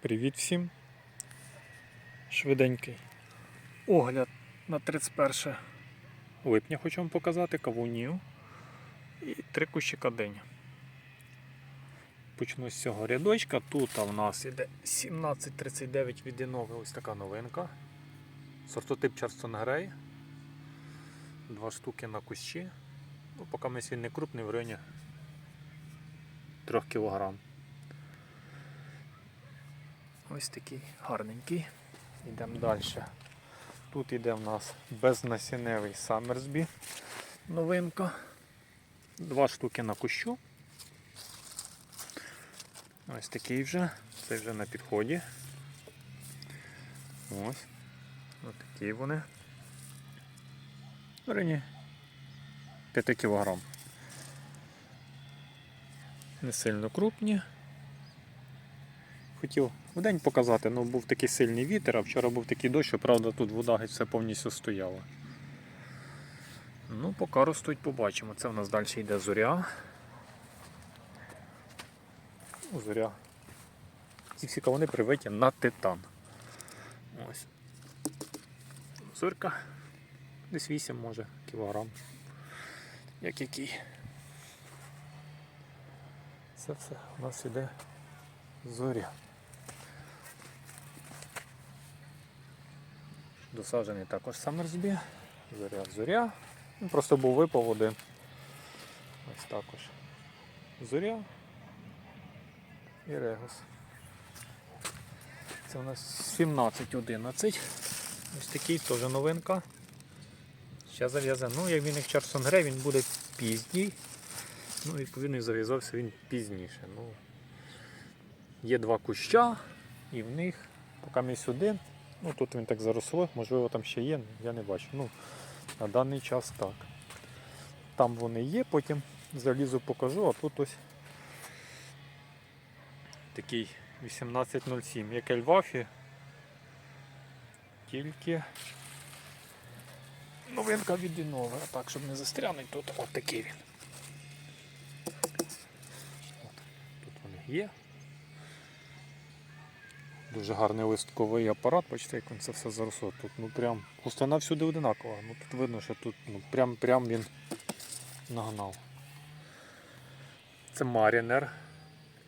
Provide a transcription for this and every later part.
Привіт всім. Швиденький огляд на 31 липня хочу вам показати кавунів і три кущика день. Почну з цього рядочка. Тут у нас іде 1739 відінове, ось така новинка. Сортотип Чарстон Грей. Два штуки на кущі. Ну, поки ми не крупний в районі 3 кг. Ось такий гарненький. Йдемо далі. Тут іде в нас безнасінневий Саммерсбі. Новинка. Два штуки на кущу. Ось такий вже. Це вже на підході. Ось. Ось такі вони. Районі 5 кг. Не сильно крупні. Хотів день показати, але був такий сильний вітер, а вчора був такий дощ, що, правда, тут вода геть все повністю стояла. Ну, поки ростуть, побачимо. Це в нас далі йде зоря. Ну, Зоря. Ці всі кавуни привиті на титан. Ось. Зорька. Десь 8 може кілограм. Як який. Це все у нас іде зоря. Досаджений також Саммерсбі. Зоря, зоря. Ну, Просто був випав один. Ось також. Зоря і регус. Це у нас 17-11. Ось такий теж новинка. Ще зав'язаний. Ну, як він як Чарсон Грей, він буде пізній. Ну, відповідно, і зав'язався він пізніше. Ну, Є два куща, і в них, поки ми сюди, ну тут він так заросло, можливо там ще є, я не бачу. Ну, на даний час так. Там вони є, потім залізу покажу, а тут ось такий 1807, як Ельвафі. Тільки новинка від Інова, а так, щоб не застрянути, тут от такий він. Тут вони є. Дуже гарний листковий апарат, бачите, як він це все заросло. Тут ну прям густина всюди одинакова. Ну тут видно, що тут ну, прям, прям він нагнав. Це Марінер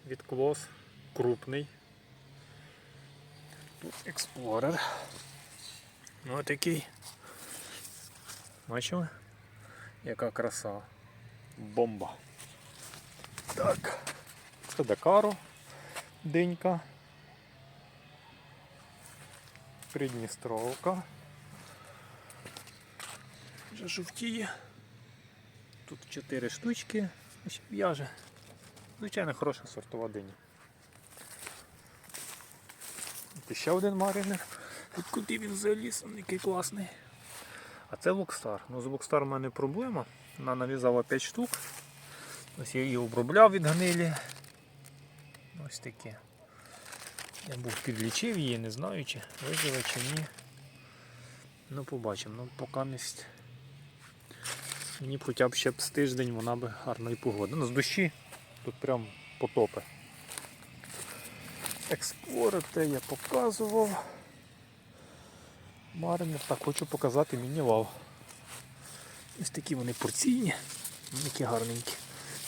від Клос, крупний. Тут Експлорер. Ну такий. Бачили? Яка краса. Бомба. Так. Це Дакаро. Денька. Придністровка. Вже жовтіє. Тут 4 штучки. Ще В'яже. Звичайно, хороша сортова диня. Тут ще один маринер. Тут куди він заліз, він який класний. А це Локстар. Ну, з Локстар у мене проблема. Вона нав'язала 5 штук. Ось я її обробляв від гнилі. Ось таке. Я був підлічив її, не знаю, чи виживе, чи ні. Ну побачимо. Ну поки місць. Мені б хоча б ще б з тиждень вона би гарно і погода. Ну з дощі тут прям потопи. Експлорер те я показував. Маринер так хочу показати міні-вал. Ось такі вони порційні, які гарненькі.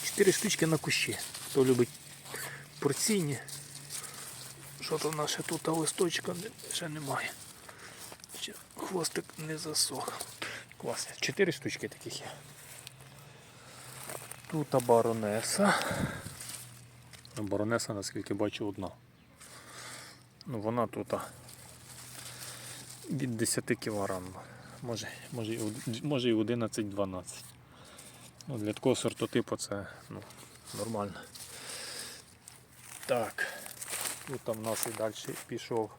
Чотири штучки на кущі. Хто любить порційні. Що то наше тут листочка ще немає. Ще хвостик не засох. Класно. Чотири штучки таких є. Тут баронеса. Баронеса, наскільки бачу, одна. Ну вона тут від 10 кг. Може, може, і може і 11-12. Ну, для такого сортотипу це ну, нормально. Так. Тут там у нас і далі пішов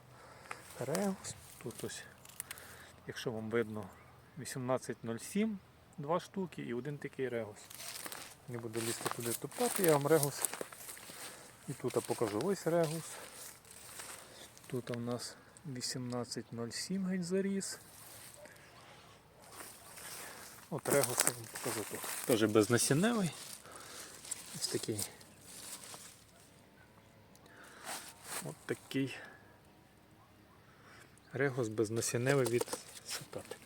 регус. Тут ось, якщо вам видно, 1807, два штуки і один такий регус. Не буду лізти туди топтати, я вам регус. І тут я покажу ось регус. Тут у нас 1807 геть заріс. От регус я вам покажу тут. Теж безнасінневий. Ось такий. От такий регос безнасінневий від сапети.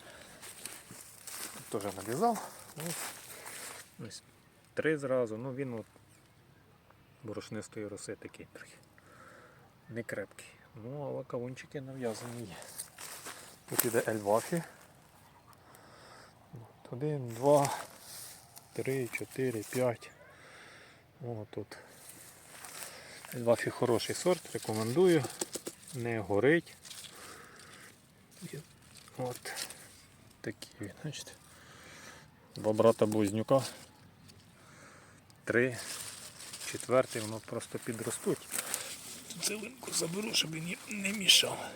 Теж нарізав. Ось. Ось. Три зразу, ну він от борошнистої роси такий трохи. Не крепкий. Ну, але кавунчики нав'язані є. Тут іде ельвафі. Один, два, три, чотири, п'ять. О, тут. Ельвафі хороший сорт, рекомендую. Не горить. От такий він, бачите. Два брата близнюка. Три. Четвертий, воно просто підростуть. Цилинку заберу, щоб він не мішав.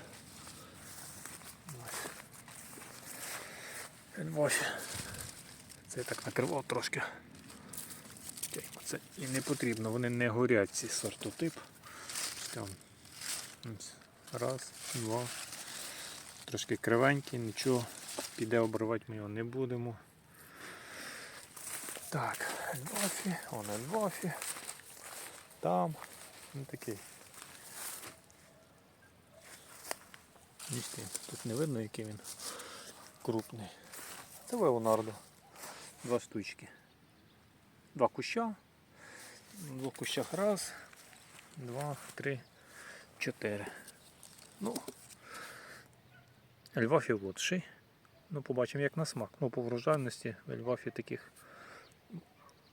Ось. Це я так накривав трошки. Це і не потрібно, вони не горять ці сортотип. Раз, два. Трошки кривенький, нічого. Піде обривати ми його не будемо. Так, ельвафі, он ельвафі. Там. Ну такий. Бачите, Тут не видно, який він крупний. Це Леонардо. Два штучки. Два куща. В двох кущах раз, два, три, чотири. Ну, Ельвафі лучший. Ну, побачимо, як на смак. Ну, по врожайності в Ельвафі таких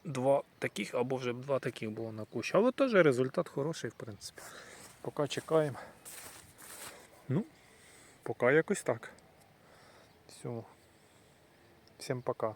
два таких або вже два таких було на кущі. Але теж результат хороший, в принципі. Поки чекаємо. Ну, поки якось так. Все. Всім пока.